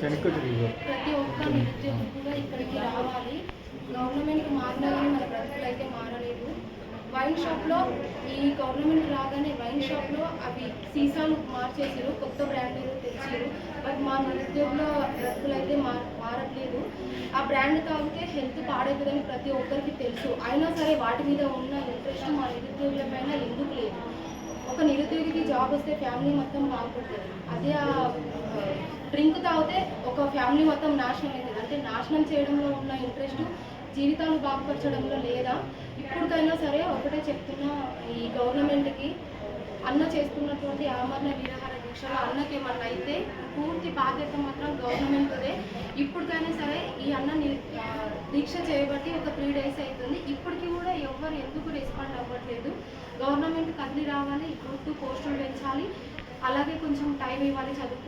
ప్రతి ఒక్క నిరుద్యోగి కూడా ఇక్కడికి రావాలి. గవర్నమెంట్ మారినా కానీ మన బ్రతుకులు అయితే మారలేదు. వైన్ షాప్లో ఈ గవర్నమెంట్ రాగానే వైన్ షాప్లో అవి సీసాలు మార్చేసారు కొత్త బ్రాండ్ ఏదో తెచ్చారు. బట్ మా నిరుద్యోగుల బ్రతుకులు అయితే మార్ మారట్లేదు. ఆ బ్రాండ్ తాగితే హెల్త్ పాడవుతుందని ప్రతి ఒక్కరికి తెలుసు. అయినా సరే వాటి మీద ఉన్న ఇంట్రెస్ట్ మా నిరుద్యోగుల పైన ఎందుకు లేదు? ఒక నిరుద్యోగికి జాబ్ వస్తే ఫ్యామిలీ మొత్తం బాగుపడుతుంది. డ్రింక్ తాగితే ఒక ఫ్యామిలీ మొత్తం నాశనం అవుతుంది అంటే నాశనం చేయడంలో ఉన్న ఇంట్రెస్ట్ జీవితాలు బాగుపరచడంలో లేదా? ఇప్పటికైనా సరే ఒకటే చెప్తున్నా ఈ గవర్నమెంట్కి అన్న చేస్తున్నటువంటి ఆమరణ నిరాహార దీక్షలో అన్నకి ఏమన్నా అయితే పూర్తి బాధ్యత మాత్రం గవర్నమెంట్దే. ఇప్పటికైనా సరే ఈ అన్న దీక్ష చేయబట్టి ఒక త్రీ డేస్ అవుతుంది ఇప్పటికి కూడా ఎవ్వరు ఎందుకు రెస్పాండ్ అవ్వట్లేదు? గవర్నమెంట్ కదిలి రావాలి ఇప్పుడు పోస్టులు పెంచాలి అలాగే కొంచెం టైం ఇవ్వాలి చదువుకో